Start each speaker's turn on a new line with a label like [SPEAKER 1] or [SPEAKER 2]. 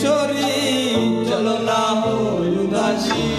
[SPEAKER 1] কিশোরী চলো না হই উদাসী।